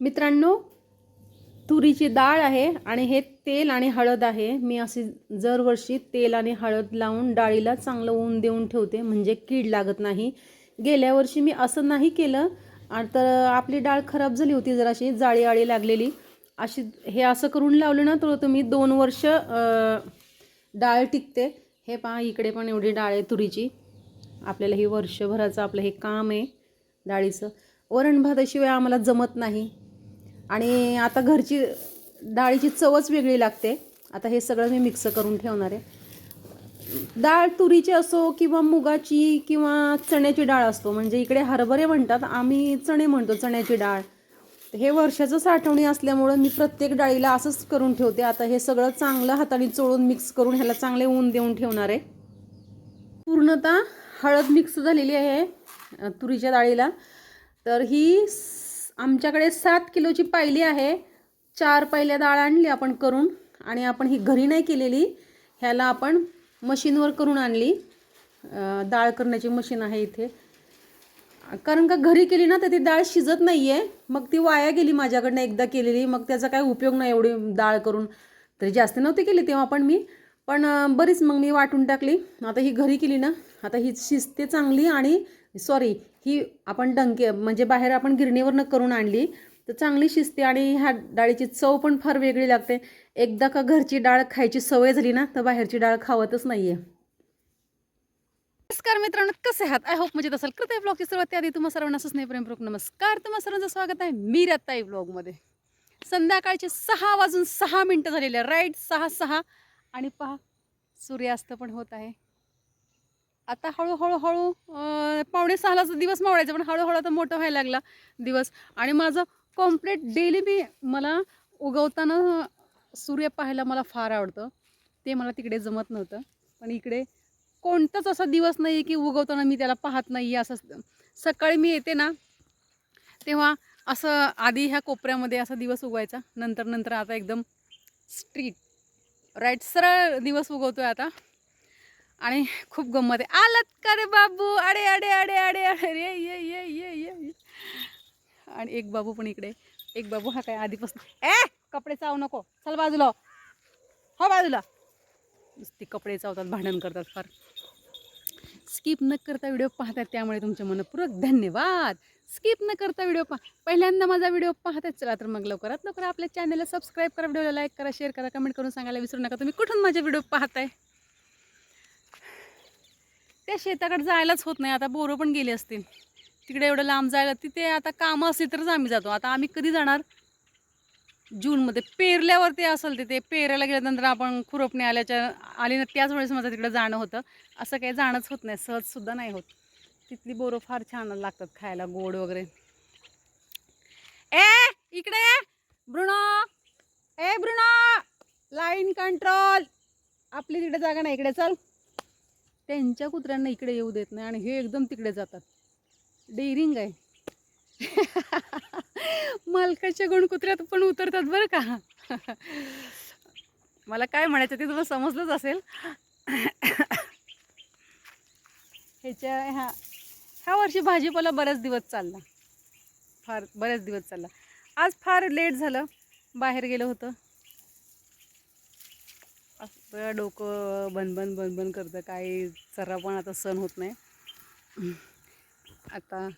मित्रांनो तुरीची डाळ आहे आणि हे तेल आणि हळद आहे. मी अशी दरवर्षी तेल आणि हळद लावून डाळीला चांगलं ऊन देऊन ठेवते म्हणजे कीड लागत नाही. गेल्या वर्षी मी असं नाही केलं. आणि तर आपली डाळ खराब झाली होती जराशी जाळी आळी लागलेली. अशी हे असं करून लावलं ना तर तुम्ही दोन वर्ष डाळ टिकते. हे पहा इकडे पण एवढी डाळ आहे तुरीची. आपल्याला हे वर्षभराचं आपलं हे काम आहे डाळीचं. वरण भाताशिवाय आम्हाला जमत नाही. आणि आता घरची डाळीची चवच वेगळी लागते. आता हे सगळं मी मिक्स करून ठेवणार आहे. डाळ तुरीची असो किंवा मुगाची किंवा चण्याची डाळ असतो म्हणजे इकडे हरभरे म्हणतात आम्ही चणे म्हणतो चण्याची डाळ. हे वर्षाचं साठवणी असल्यामुळं मी प्रत्येक डाळीला असंच करून ठेवते. आता हे सगळं चांगलं हाताने चोळून मिक्स करून ह्याला चांगले ऊन देऊन ठेवणार आहे. पूर्णतः हळद मिक्स झालेली आहे तुरीच्या डाळीला. तर ही आमच्याकडे सात किलोची पायली आहे. चार पायल्या डाळ आणली आपण करून आणि आपण ही घरी नाही केलेली. ह्याला आपण मशीनवर करून आणली. डाळ करण्याची मशीन आहे इथे. कारण का घरी केली ना तर ती डाळ शिजत नाही आहे मग ती वाया गेली माझ्याकडनं एकदा केलेली. मग त्याचा काय उपयोग नाही एवढी डाळ करून. तरी जास्त नव्हती केली तेव्हा पण मी. पण बरीच मग मी वाटून टाकली. आता ही घरी केली ना आता ही शिजते चांगली आणि सॉरी ही आपण डंके म्हणजे बाहेर आपण गिरणीवरनं करून आणली तर चांगली शिजते आणि ह्या डाळीची चव पण फार वेगळी लागते. एकदा का घरची डाळ खायची सवय झाली ना तर बाहेरची डाळ खावतच नाही आहे नमस्कार मित्रांनो कसे आहात? आय होप मजेत असेल. कृत्य ब्लॉगची सुरुवात आधी तुम्हा सर्वांना स्नेहप्रेमपूर्वक नमस्कार. तुम्हा सर्वांचं स्वागत आहे मी रत्ताई ब्लॉगमध्ये. संध्याकाळचे सहा वाजून सहा मिनटं झालेले राईट सहा सहा. आणि पहा सूर्यास्त पण होत आहे. आता हळूहळू हळू पावणे सहालाचा दिवस मावळायचा पण हळूहळू आता मोठं व्हायला लागला दिवस. आणि माझं कॉम्प्लेट डेली मी मला उगवताना सूर्य पाहायला मला फार आवडतं. ते मला तिकडे जमत नव्हतं. पण इकडे कोणताच असा दिवस नाही आहे की उगवताना मी त्याला पाहत नाही आहे असं सकाळी मी येते ना तेव्हा असं आधी ह्या कोपऱ्यामध्ये असा दिवस उगवायचा. नंतर नंतर आता एकदम स्ट्रीट राईट सरळ दिवस उगवतो आहे आता. आणि खूप गंमत आहे. आलात का रे बाबू? अडे अडे अडे अडे अडे रे ये ये ये ये आणि एक बाबू पण इकडे. एक बाबू हा काय आधीपासून ए कपडे चावू नको. चल बाजूला. हो. हो बाजूला. नुसती कपडे चावतात भांडण करतात फार. स्किप न करता व्हिडिओ पाहतात त्यामुळे तुमचे मनपूर्वक धन्यवाद. स्किप न करता व्हिडिओ पहा पहिल्यांदा माझा व्हिडिओ पाहतात चला तर मग लवकरात लवकर आपल्या चॅनलला सबस्क्राईब करा व्हिडिओला लाईक करा शेअर करा कमेंट करून सांगायला विसरू नका. तुम्ही कुठून माझे व्हिडिओ पाहताय? त्या शेताकडे जायलाच होत नाही. आता बोरं पण गेली असतील. तिकडे एवढं लांब जायला तिथे आता कामं असली तरच आम्ही जातो. आता आम्ही कधी जाणार? जूनमध्ये. पेरल्यावर ते असेल तिथे. पेरायला गेल्यानंतर आपण खुरपणे आल्याच्या आली ना त्याच वेळेस माझं तिकडे जाणं होतं. असं काही जाणंच होत नाही. सहजसुद्धा नाही होत. तिथली बोरं फार छान लागतात खायला. गोड वगैरे. ए इकडे ब्रुणो ए ब्रुणो लाईन कंट्रोल आपली तिकडे जागा नाही. इकडे चल. त्यांच्या कुत्र्यांना इकडे येऊ देत नाही आणि हे एकदम तिकडे जातात. डेअरिंग आहे. मालकाच्या गुण कुत्र्यात पण उतरतात बरं का. मला काय म्हणायचं ते तुम्हाला समजलंच असेल. ह्याच्या ह्या ह्या वर्षी भाजीपाला बरेच दिवस चालला. फार बरेच दिवस चालला. आज फार लेट झालं. बाहेर गेलं होतं. सगळं डोकं बनबन बनबन करतं. काही चरा पण आता सण होत नाही. आता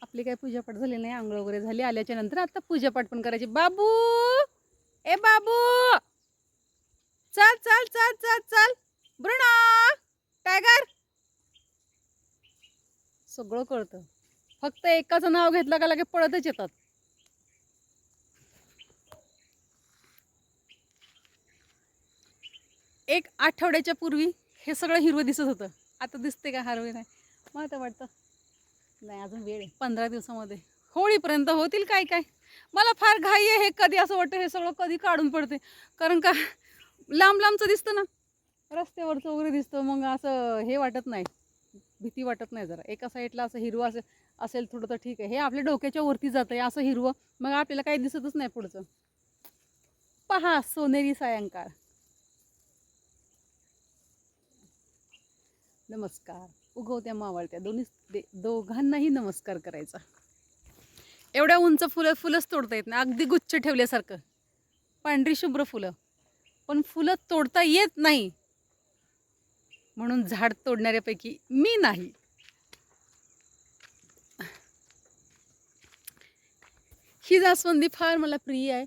आपली काही पूजापाठ झाली नाही आंघोळ वगैरे झाली. आल्याच्यानंतर आता पूजापाठ पण करायची. बाबू! ए बाबू! चल चल चल चल चल. ब्रुणा! टायगर सगळं कळतं. फक्त एकाचं नाव घेतलं का लगे पळतच येतात. एक आठवड्याच्या पूर्वी हे सगळं हिरवं दिसत होतं. आता दिसते का हरवे नाही? मला तर वाटतं नाही अजून वेळ आहे. पंधरा दिवसामध्ये. होळीपर्यंत होतील काय काय? मला फार घाई आहे हे कधी असं वाटतं हे सगळं कधी काढून पडते. कारण का लांब लांबचं दिसतं ना. रस्त्यावरचं वगैरे दिसतं मग असं हे वाटत नाही. भीती वाटत नाही जरा. एका साईडला असं हिरवं असेल असेल थोडं तर ठीक आहे. हे आपल्या डोक्याच्या वरती जातं आहे असं हिरवं. मग आपल्याला काही दिसतच नाही पुढचं. पहा सोनेरी सायंकाळ. नमस्कार. उगवत्या मावळत्या दोन्ही दे दोघांनाही नमस्कार करायचा. एवढ्या उंच फुलं फुलंच तोडता येत नाही. अगदी गुच्छ ठेवल्यासारखं. पांढरी शुभ्र फुलं. पण फुलं तोडता येत नाही. म्हणून झाड तोडणाऱ्यापैकी मी नाही. ही जास्वंदी फार मला प्रिय आहे.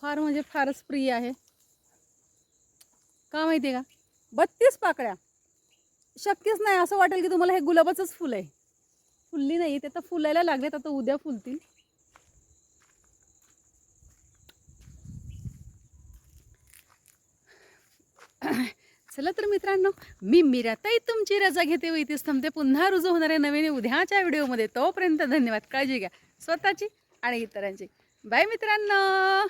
फार म्हणजे फारच प्रिय आहे. का माहिती आहे का? बत्तीस पाकळ्या. शक्यच नाही असं वाटेल की तुम्हाला हे गुलाबाचंच फुल आहे. फुलली नाही ते तर फुलायला लागलेत आता उद्या फुलतील. चला तर मित्रांनो मी मिरताही तुमची रजा घेते व इथेच थांबते. पुन्हा रुजू होणाऱ्या नवीन उद्याच्या व्हिडिओमध्ये तोपर्यंत धन्यवाद. काळजी घ्या. स्वतःची आणि इतरांची. बाय मित्रांनो!